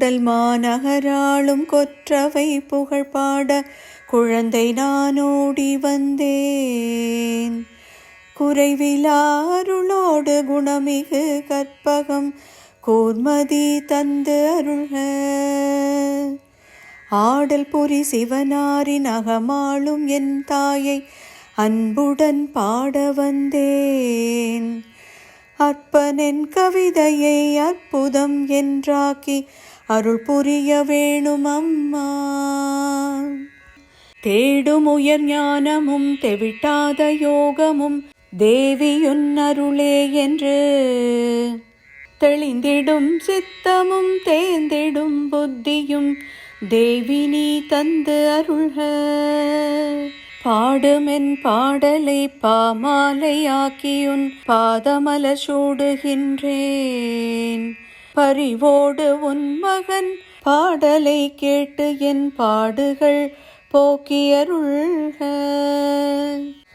உடல் மாநகராளும் கொற்றவை புகழ் பாட குழந்தை நானோடி வந்தேன். குறைவிலாருளோடு குணமிகு கற்பகம் கூர்மதி தந்து அருள்க. ஆடல் புரி சிவனாரின் அகமாளும் என் தாயை அன்புடன் பாட வந்தேன். அற்பனென் கவிதையை அற்புதம் என்றாக்கி அருள் புரிய வேணும் அம்மா தேடும் உயர் ஞானமும் தெவிட்டாத யோகமும் தேவியுன்னருளே என்று தெளிந்திடும் சித்தமும் தேர்ந்திடும் புத்தியும் தேவி நீ தந்து அருள்க. பாடுமென் பாடலை பாமாலையாக்கியுன் பாதமல சூடுகின்றேன். பறிவோடு உன் மகன் பாடலை கேட்டு என் பாடுகள் போக்கியருள்க.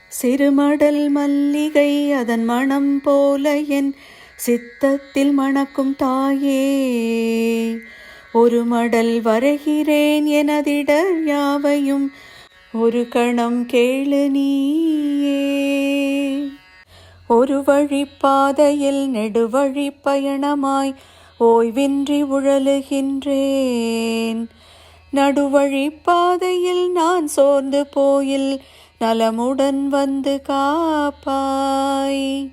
சிறுமடல் மல்லிகை அதன் மணம் போல என் சித்தத்தில் மணக்கும் தாயே. ஒரு மடல் வரைகிறேன் எனதிடர் யாவையும் ஒரு கணம் கேளு நீயே. ஒரு வழிப்பாதையில் நெடுவழி பயணமாய் ஓய்வின்றி உழலுகின்றேன். நடுவழி பாதையில் நான் சோர்ந்து போயில் நலமுடன் வந்து காப்பாய்.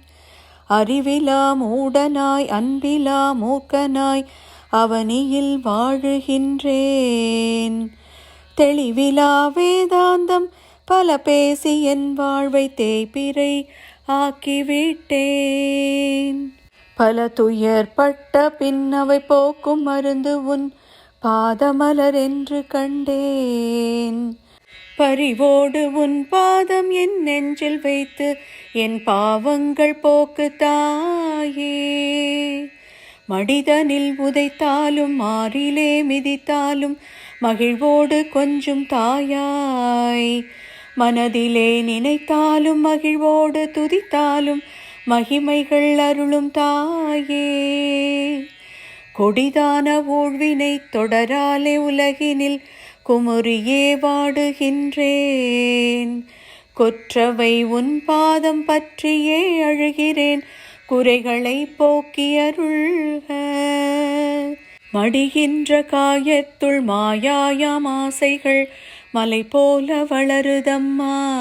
அறிவிலா மூடனாய் அன்பிலா மூக்கனாய் அவனியில் வாழுகின்றேன். தெளிவிலா வேதாந்தம் பல பேசி என் வாழ்வை தேய்பிரை ஆக்கிவிட்டேன். பல துயர்பட்ட பின்னவை போக்கும் மருந்து உன் பாதமலர் என்று கண்டேன். பரிவோடு உன் பாதம் என் நெஞ்சில் வைத்து என் பாவங்கள் போக்கு தாயே. மடிதனில் உதைத்தாலும் மாறிலே மிதித்தாலும் மகிழ்வோடு கொஞ்சம் தாயாய். மனதிலே நினைத்தாலும் மகிழ்வோடு துதித்தாலும் மகிமைகள் அருளும் தாயே. கொடிதான ஊழ்வினை தொடராலே உலகினில் குமுறியே வாடுகின்றேன். கொற்றவை உன் பாதம் பற்றியே அழுகிறேன். குறைகளை போக்கி அருள்க. மடிகின்ற காயத்துள் மாயாயாம் ஆசைகள் மலை போல வளருதம்மா.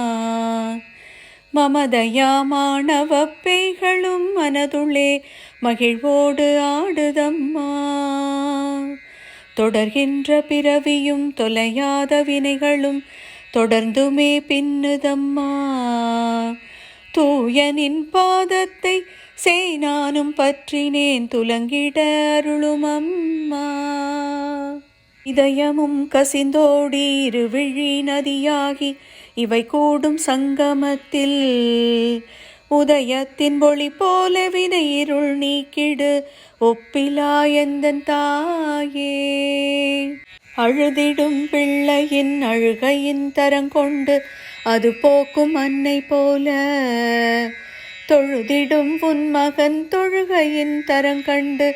மமதயாமானவ பேய்களும் மனதுள்ளே மகிழ்வோடு ஆடுதம்மா. தொடர்கின்ற பிறவியும் தொலையாத வினைகளும் தொடர்ந்துமே பின்னுதம்மா. தூயனின் பாதத்தை சேனானும் பற்றினேன் துலங்கிட அருளும் அம்மா இதயமும் கசிந்தோடி இருவிழி நதியாகி இவை கூடும் சங்கமத்தில். உதயத்தின் ஒளி போல வினை இருள் நீக்கிடு ஒப்பிலா எந்தன் தாயே. அழுதிடும் பிள்ளையின் அழுகையின் தரங்கொண்டு அது போக்கும் அன்னை போல. தொழுதிடும் உன் மகன் தொழுகையின் தரங்கண்டு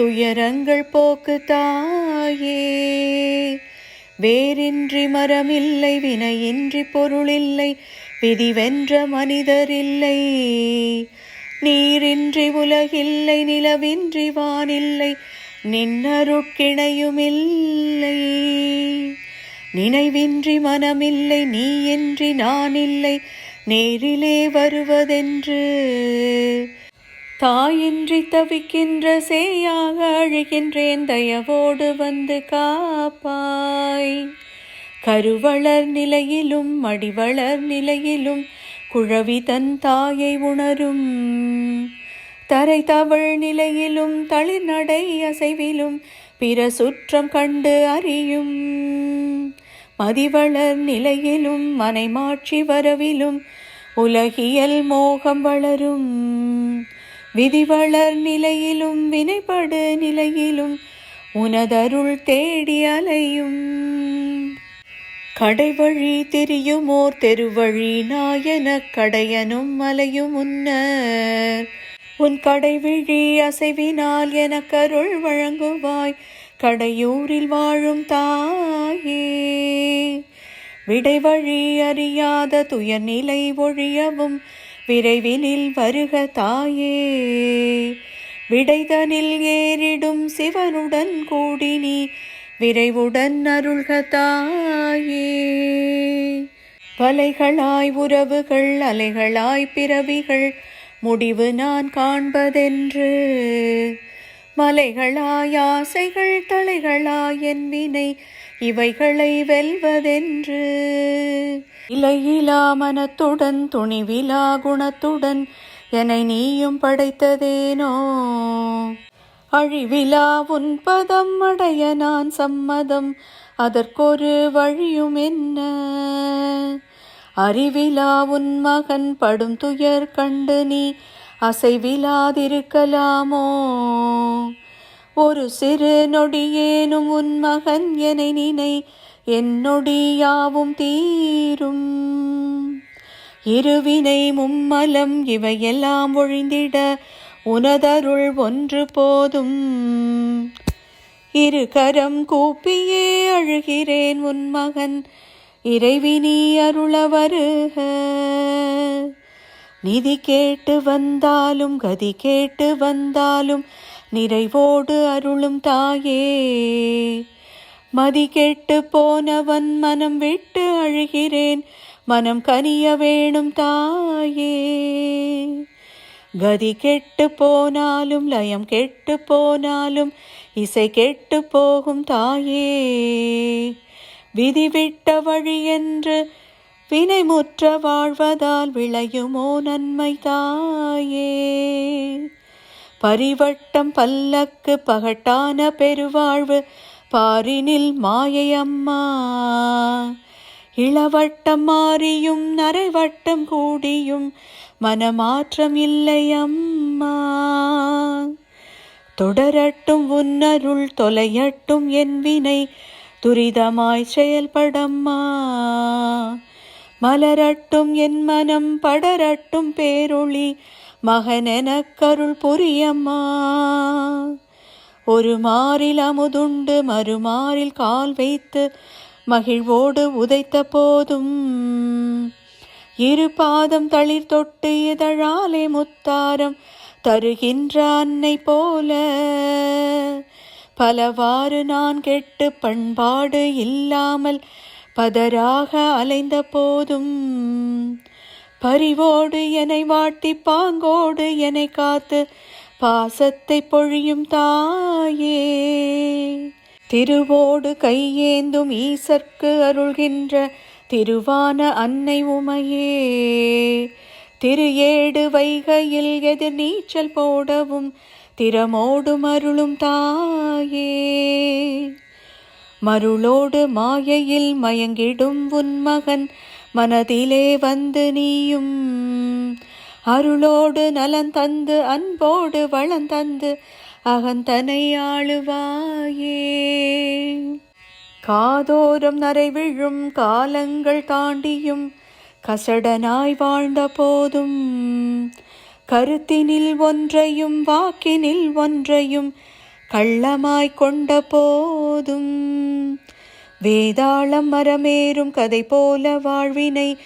துயரங்கள் போக்கு தாயே வேறின்றி மரமில்லை வினையின்றி பொருளில்லை விதிவென்ற மனிதரில்லை. நீரின்றி உலகில்லை நிலவின்றி வானில்லை நின்னருட்கிணையுமில்லை நினைவின்றி மனமில்லை நீயின்றி நான் இல்லை நேரிலே வருவதென்று. தாயின்றி தவிக்கின்ற சேயாக அழுகின்றேன் தயவோடு வந்து காப்பாய். கருவளர் நிலையிலும் மடிவளர் நிலையிலும் குழவி தன் தாயை உணரும். தரை தவழ் நிலையிலும் தளிர்நடை அசைவிலும் பிற சுற்றம் கண்டு அறியும். மதிவளர் நிலையிலும் மனைமாட்சி வரவிலும் உலகியல் மோகம் வளரும். விதிவளர் நிலையிலும் வினைப்படு நிலையிலும் உனதருள் தேடி அலையும். கடைவழி தெரியுமோர் தெருவழி நாயன கடையனும் மலையும் உன்னர். உன் கடைவிழி அசைவினால் எனக்கருள் வழங்குவாய் கடையூரில் வாழும் தாயே. விடை வழி அறியாத துயர்நிலை ஒழியவும் விரைவினில் வருக தாயே. விடைதனில் ஏறிடும் சிவனுடன் கூடி நீ விரைவுடன் அருள்க தாயே. வலைகளாய் உறவுகள் அலைகளாய் பிறவிகள் முடிவு நான் காண்பதென்று. மலைகளாய் ஆசைகள் தலைகளாய் என் வினை இவைகளை வெல்வதென்று. இலையிலா மனத்துடன் துணிவிலா குணத்துடன் என்னை நீயும் படைத்ததேனோ? அழிவிலா உன் பதம் அடைய நான் சம்மதம் அதற்கொரு வழியும் என்ன? அறிவிலா உன் மகன் படும் துயர் கண்டு நீ அசைவிலாதிருக்கலாமோ? ஒரு சிறு நொடியேனும் உன் மகன் என நினை என்னொடியாவும் தீரும். இருவினை மும்மலம் இவையெல்லாம் ஒழிந்திட உனதருள் ஒன்று போதும். இரு கரம் கூப்பியே அழுகிறேன் உன் மகன் இறைவினி அருள வருக. நிதி கேட்டு வந்தாலும் கதி கேட்டு வந்தாலும் நிறைவோடு அருளும் தாயே. மதி கெட்டு போனவன் மனம் விட்டு அழுகிறேன். மனம் கனிய வேணும் தாயே. கதி கெட்டு போனாலும் லயம் கெட்டு போனாலும் இசை கெட்டு போகும் தாயே. விதி விட்ட வழி என்று வினைமுற்ற வாழ்வதால் விளையுமோ நன்மை தாயே. பரிவட்டம் பல்லக்கு பகட்டான பெருவாழ்வு பாரினில் மாயை அம்மா. இளவட்டம் மாறியும் நரைவட்டம் கூடியும் மனமாற்றம் இல்லை அம்மா. தொடரட்டும் உன்னருள் தொலையட்டும் என் வினை துரிதமாய் செயல்படம்மா. மலரட்டும் என் மனம் படரட்டும் பேரொளி மகனெனக்கருள் பொரியம்மா ஒரு மாறில் அமுதுண்டு மறுமாறில் கால் வைத்து மகிழ்வோடு உதைத்த போதும். இரு பாதம் தளிர் தொட்டு இதழாலே முத்தாரம் தருகின்ற அன்னை போல. பலவாறு நான் கெட்டு பண்பாடு இல்லாமல் பதராக அலைந்த போதும். பரிவோடு என்னை வாட்டி பாங்கோடு என்னை காத்து பாசத்தை பொழியும் தாயே. திருவோடு கையேந்தும் ஈசற்கு அருள்கின்ற திருவான அன்னை உமையே. திரு ஏடு வைகையில் எதிர் நீச்சல் போடவும் திறமோடும் அருளும் தாயே. மருளோடு மாயையில் மயங்கிடும் உன் மகன் மனதிலே வந்து நீயும். அருளோடு நலன் தந்து அன்போடு வளந்தந்து அகந்தனை ஆளுவாயே. காதோரம் நரை விழும் காலங்கள் தாண்டியும் கசடனாய் வாழ்ந்த போதும். கருத்தினில் ஒன்றையும் வாக்கினில் ஒன்றையும் கள்ளமாய் கொண்ட போதும். வேதாளம் மரமேறும் கதை போல வாழ்வினை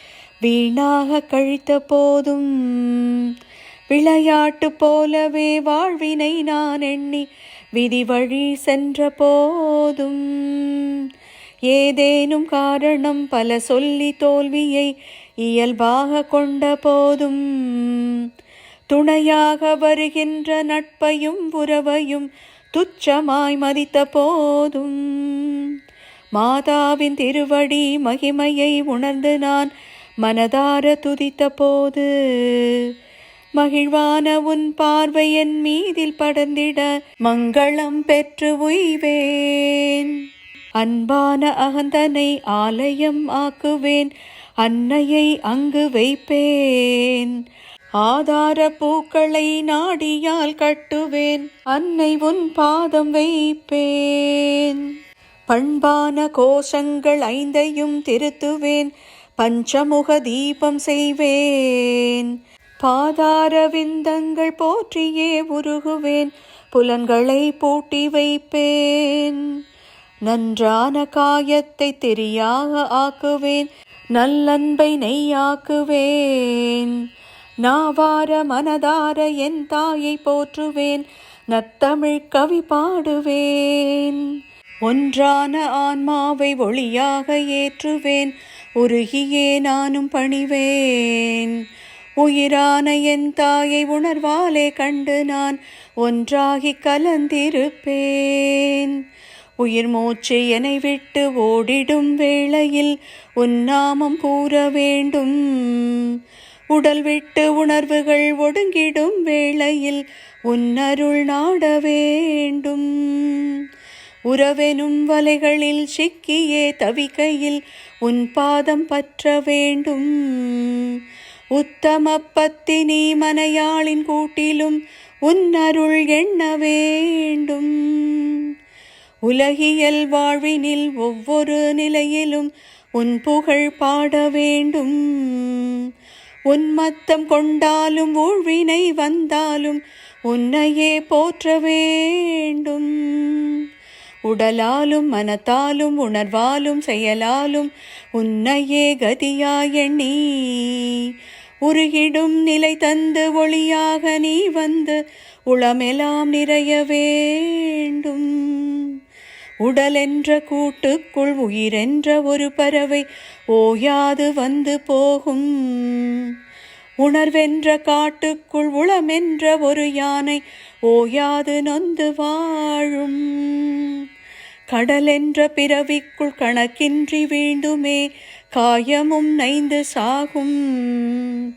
வீணாக கழித்த போதும். விளையாட்டு போலவே வாழ்வினை நான் எண்ணி விதி வழி சென்ற போதும். ஏதேனும் காரணம் பல சொல்லி தோல்வியை இயல்பாக கொண்ட போதும். துணையாக வருகின்ற நட்பையும் உறவையும் துச்சமாய் மதித்த போதும். மாதாவின் திருவடி மகிமையை உணர்ந்து நான் மனதார துதித்த போது மகிழ்வான உன் பார்வை என் மீதில் படர்ந்திட மங்களம் பெற்று உய்வேன். அன்பான அகந்தனை ஆலயம் ஆக்குவேன் அன்னையை அங்கு வைப்பேன். ஆதார பூக்களை நாடியால் கட்டுவேன் அன்னை உன் பாதம் வைப்பேன். பண்பான கோஷங்கள் ஐந்தையும் திருத்துவேன் பஞ்சமுக தீபம் செய்வேன். பாதார விந்தங்கள் போற்றியே உருகுவேன் புலன்களை பூட்டி வைப்பேன். நன்றான காயத்தை தெரியாக ஆக்குவேன் நல்லன்பை நெய்யாக்குவேன். நாவார மனதார என் தாயை போற்றுவேன் நத்தமிழ் கவி பாடுவேன். ஒன்றான ஆன்மாவை ஒளியாக ஏற்றுவேன். உருகியே நானும் பணிவேன். உயிரான என் தாயை உணர்வாலே கண்டு நான் ஒன்றாகி கலந்திருப்பேன். உயிர் மூச்சு என்னை விட்டு ஓடிடும் வேளையில் உன்னாமம் கூற வேண்டும். உடல் விட்டு உணர்வுகள் ஒடுங்கிடும் வேளையில் உன்னருள் நாட வேண்டும். உறவெனும் வலைகளில் சிக்கியே தவிக்கையில் உன் பாதம் பற்ற வேண்டும். உத்தம பத்தினி மனையாளின் கூட்டிலும் உன் அருள் எண்ண வேண்டும். உலகியல் வாழ்வினில் ஒவ்வொரு நிலையிலும் உன் புகழ் பாட வேண்டும். உன்மத்தம் கொண்டாலும் ஊழ்வினை வந்தாலும் உன்னையே போற்ற வேண்டும். உடலாலும் மனத்தாலும் உணர்வாலும் செயலாலும் உன்னையே கதியாயண்ணி உருகிடும் நிலை தந்து ஒளியாக நீ வந்து உளமெல்லாம் நிறைய வேண்டும். உடலென்ற கூட்டுக்குள் உயிரென்ற ஒரு பறவை ஓயாது வந்து போகும். உணர்வென்ற காட்டுக்குள் உளமென்ற ஒரு யானை ஓயாது நொந்து வாழும். கடலென்ற பிறவிக்குள் கணக்கின்றி வீண்டுமே காயமும் நைந்து சாகும்.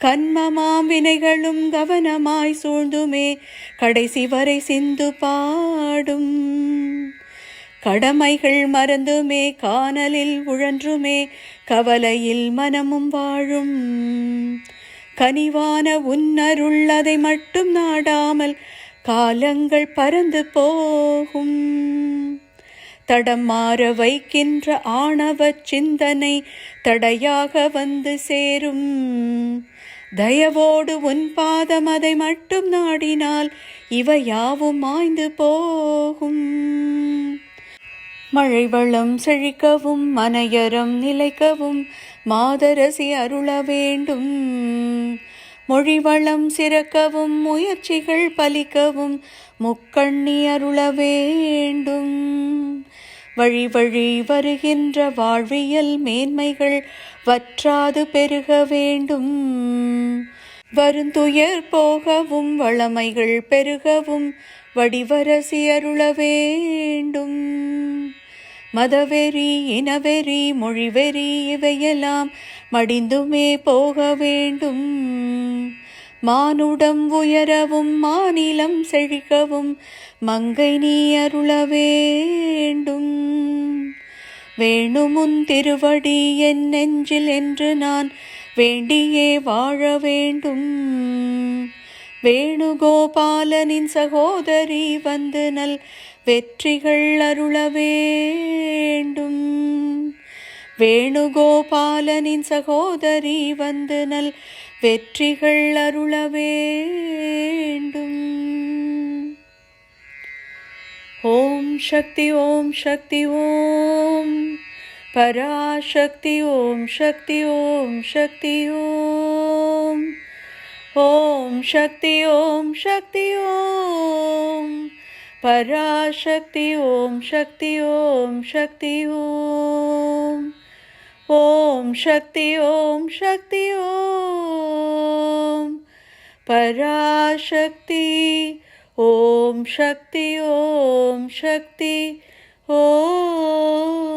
கண்மமாம் வினைகளும் கவனமாய் சூழ்ந்துமே கடைசி வரை சிந்து பாடும். கடமைகள் மறந்துமே காணலில் உழன்றுமே கவலையில் மனமும் வாழும். கனிவான உன்னருள் அதை மட்டும் நாடாமல் காலங்கள் பறந்து போகும். தடம் மாற வைக்கின்ற ஆணவ சிந்தனை தடையாக வந்து சேரும். தயவோடு உன் பாதம் அதை மட்டும் நாடினால் இவை யாவும் மாய்ந்து போகும். மழை வளம் செழிக்கவும் மனையரம் நிலைக்கவும் மாதரசி அருள வேண்டும். மொழி வளம் சிறக்கவும் முயற்சிகள் பலிக்கவும் முக்கண்ணி அருள வேண்டும். வழி வழி வருகின்ற வாழ்வியல் மேன்மைகள் வற்றாது பெருக வேண்டும். வருந்துயர் போகவும் வளமைகள் பெருகவும் வடிவரசியருள வேண்டும். மதவெறி இனவெறி மொழிவெறி இவையெல்லாம் மடிந்துமே போக வேண்டும். மானுடம் உயரவும் மாநிலம் செழிக்கவும் மங்கை நீ அருள வேண்டும். வேணுமுன் திருவடி என் நெஞ்சில் என்று நான் வேண்டியே வாழ வேண்டும். வேணுகோபாலனின் சகோதரி வந்து நல் வெற்றிகள் அருள வேண்டும். வேணுகோபாலனின் சகோதரி வந்து நல் வெற்றிகள் அருள வேண்டும் ஓம் சக்தி ஓம் சக்தி ஓம் பராசக்தி ஓம் சக்தி ஓம் சக்தி ஓம் ஓம் சக்தி ஓம் சக்தி ஓம் பராசக்தி ஓம் சக்தி ஓம் சக்தி ஓம் ஓம் சக்தி ஓம் சக்தி ஓம் பராசக்தி ஓம் சக்தி ஓம் சக்தி ஓம்